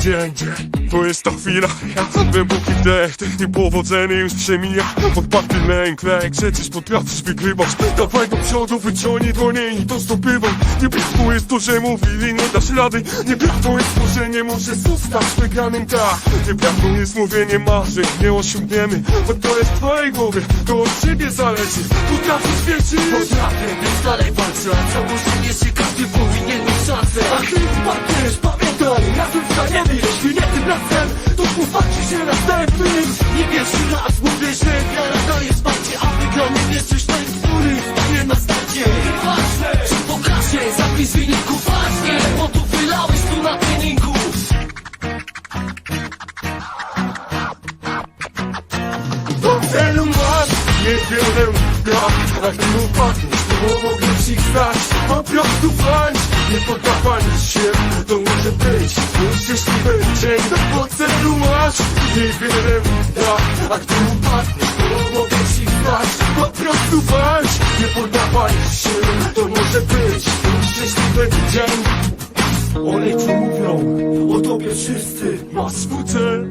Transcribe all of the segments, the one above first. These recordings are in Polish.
dzień To jest ta chwila. Głęboki wdech, ten niepowodzenie już przemija. Podparty lęk, lęk, przecież potrafisz wygrywać. Dawaj do przodu, wyciągnij dłonie i to zdobywaj. Nieprawdą jest to, że mówili nie dasz rady. Nieprawdą jest to, że nie możesz zostać wygranym, tak. Nieprawdą jest mówienie marzeń, nie osiągniemy Bo to jest twojej głowie, to od ciebie zależy. Potrafisz wierzyć. Potrafię, więc dalej walczę. A założenie, że każdy powinien mieć szansę A ty partnerz, pamiętaj Wyniku ważnie Bo tu wylałeś tu na treningu. Do celu masz niewiele brak A gdy upadniesz, to mogę ci stać Po prostu walcz, nie poddawaj się. To może być szczęśliwy dzień Do celu masz niewiele brak A gdy upadniesz, to mogę ci stać Po prostu walcz, nie poddawaj się. To może być szczęśliwy dzień. Mówią o tobie wszyscy Masz swój cel,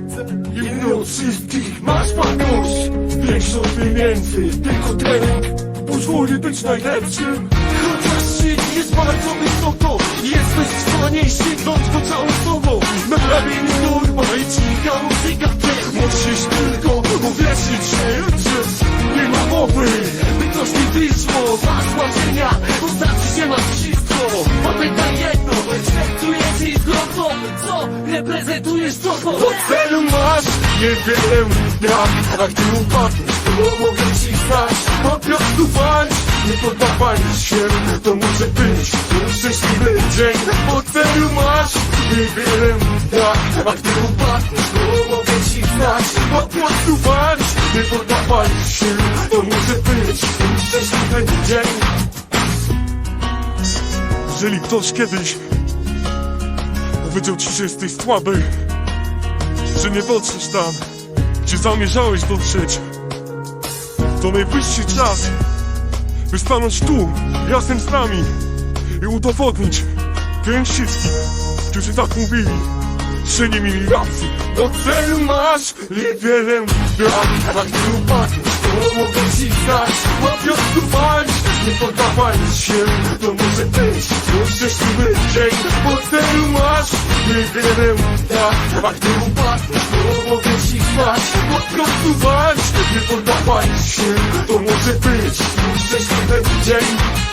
inny od wszystkich Masz wartość, większą pieniędzy Tylko trening. Pozwoli być najlepszym. Chociaż żyć jest bardzo wysoko. Jesteś w stanie sięgnąć po całą sobą. Na ramieniu norma i cicha muzyka. Też Musisz tylko uwierzyć się, że nie ma mowy. By coś nie wyszło, masz Co reprezentujesz sobą Do celu masz niewiele brak A gdy upadniesz, to mogę ci stać Po prostu walcz, nie poddawaj się To może być szczęśliwy dzień. Po celu masz? Niewiele brak A gdy upadniesz, to mogę ci stać Po prostu walcz, nie poddawaj się To może być szczęśliwy dzień. Jeżeli ktoś kiedyś powiedział ci, że jesteś słaby że nie dotrzesz tam, gdzie zamierzałeś dotrzeć. To najwyższy czas, by stanąć tu, razem z nami i udowodnić tym wszystkim, którzy tak mówili, że nie mieli racji. Do celu masz niewiele brak, a gdy upadniesz, to mogę ci. Po prostu walcz, nie poddawaj się, to może być szczęśliwy dzień. Po celu masz niewiele brak, a gdy upadniesz, to mogę ci stać. Po prostu walcz, nie poddawaj się, to może być szczęśliwy dzień.